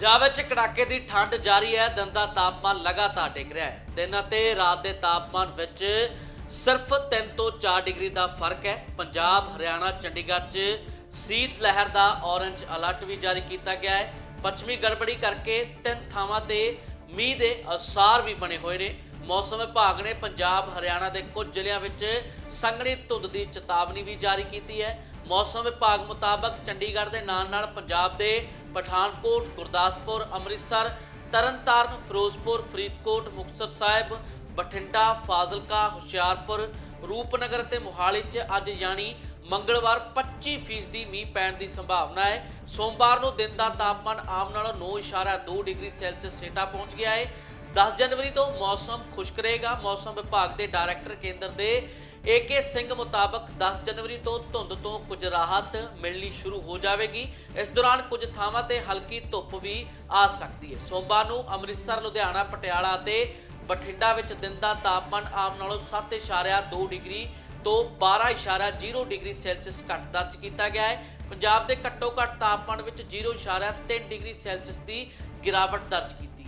ਪੰਜਾਬ ਵਿੱਚ ਕੜਾਕੇ ਦੀ ਠੰਡ ਜਾਰੀ ਹੈ, ਦਿਨ ਦਾ ਤਾਪਮਾਨ ਲਗਾਤਾਰ ਡਿੱਗ ਰਿਹਾ ਹੈ। ਦਿਨ ਅਤੇ ਰਾਤ ਦੇ ਤਾਪਮਾਨ ਵਿੱਚ ਸਿਰਫ 3 ਤੋਂ 4 ਡਿਗਰੀ ਦਾ ਫ਼ਰਕ ਹੈ। ਪੰਜਾਬ, ਹਰਿਆਣਾ, ਚੰਡੀਗੜ੍ਹ 'ਚ ਸੀਤ ਲਹਿਰ ਦਾ ਔਰੰਜ ਅਲਰਟ ਵੀ ਜਾਰੀ ਕੀਤਾ ਗਿਆ ਹੈ। ਪੱਛਮੀ ਗੜਬੜੀ ਕਰਕੇ ਤਿੰਨ ਥਾਵਾਂ ਤੇ ਮੀਂਹ ਦੇ ਅਸਾਰ ਵੀ ਬਣੇ ਹੋਏ ਨੇ। ਮੌਸਮ ਵਿਭਾਗ ਨੇ ਪੰਜਾਬ, ਹਰਿਆਣਾ ਦੇ ਕੁਝ ਜ਼ਿਲ੍ਹਿਆਂ ਵਿੱਚ ਸੰਘਣੀ ਧੁੰਦ ਦੀ ਚੇਤਾਵਨੀ ਵੀ ਜਾਰੀ ਕੀਤੀ ਹੈ। ਮੌਸਮ ਵਿਭਾਗ ਮੁਤਾਬਕ ਚੰਡੀਗੜ੍ਹ ਦੇ ਨਾਲ-ਨਾਲ ਪੰਜਾਬ ਦੇ ਪਠਾਨਕੋਟ, ਗੁਰਦਾਸਪੁਰ, ਅੰਮ੍ਰਿਤਸਰ, ਤਰਨਤਾਰਨ, ਫਿਰੋਜ਼ਪੁਰ, ਫਰੀਦਕੋਟ, ਮੁਕਤਸਰ ਸਾਹਿਬ, ਬਠਿੰਡਾ, ਫਾਜ਼ਿਲਕਾ, ਹੁਸ਼ਿਆਰਪੁਰ, ਰੂਪਨਗਰ ਤੇ ਮੋਹਾਲੀ 'ਚ ਅੱਜ ਯਾਨੀ ਮੰਗਲਵਾਰ 25% ਮੀਂਹ ਪੈਣ ਦੀ ਸੰਭਾਵਨਾ ਹੈ। ਸੋਮਵਾਰ ਨੂੰ ਦਿਨ ਦਾ ਤਾਪਮਾਨ ਆਮ ਨਾਲੋਂ 9.2 ਡਿਗਰੀ ਸੈਲਸੀਅਸ ਹੇਠਾਂ ਪਹੁੰਚ ਗਿਆ ਹੈ। 10 ਜਨਵਰੀ ਤੋਂ ਮੌਸਮ ਖੁਸ਼ਕ ਰਹੇਗਾ। ਮੌਸਮ ਵਿਭਾਗ ਦੇ ਡਾਇਰੈਕਟਰ ਕੇਂਦਰ ਦੇ ਏਕੇ ਸਿੰਘ ਮੁਤਾਬਕ 10 ਜਨਵਰੀ ਤੋਂ ਧੁੰਦ ਤੋਂ ਕੁਝ ਰਾਹਤ ਮਿਲਣੀ ਸ਼ੁਰੂ ਹੋ ਜਾਵੇਗੀ। ਇਸ ਦੌਰਾਨ ਕੁਝ ਥਾਵਾਂ ਤੇ ਹਲਕੀ ਧੁੱਪ ਵੀ ਆ ਸਕਦੀ ਹੈ। ਸੋਮਵਾਰ ਨੂੰ ਅੰਮ੍ਰਿਤਸਰ, ਲੁਧਿਆਣਾ, ਪਟਿਆਲਾ ਅਤੇ ਬਠਿੰਡਾ ਵਿੱਚ ਦਿਨ ਦਾ ਤਾਪਮਾਨ ਆਮ ਨਾਲੋਂ 7.2 ਡਿਗਰੀ ਤੋਂ 12.0 ਡਿਗਰੀ ਸੈਲਸੀਅਸ ਘੱਟ ਦਰਜ ਕੀਤਾ ਗਿਆ ਹੈ। ਪੰਜਾਬ ਦੇ ਘੱਟੋ ਘੱਟ ਤਾਪਮਾਨ ਵਿੱਚ 0.3 ਡਿਗਰੀ ਸੈਲਸੀਅਸ ਦੀ ਗਿਰਾਵਟ ਦਰਜ ਕੀਤੀ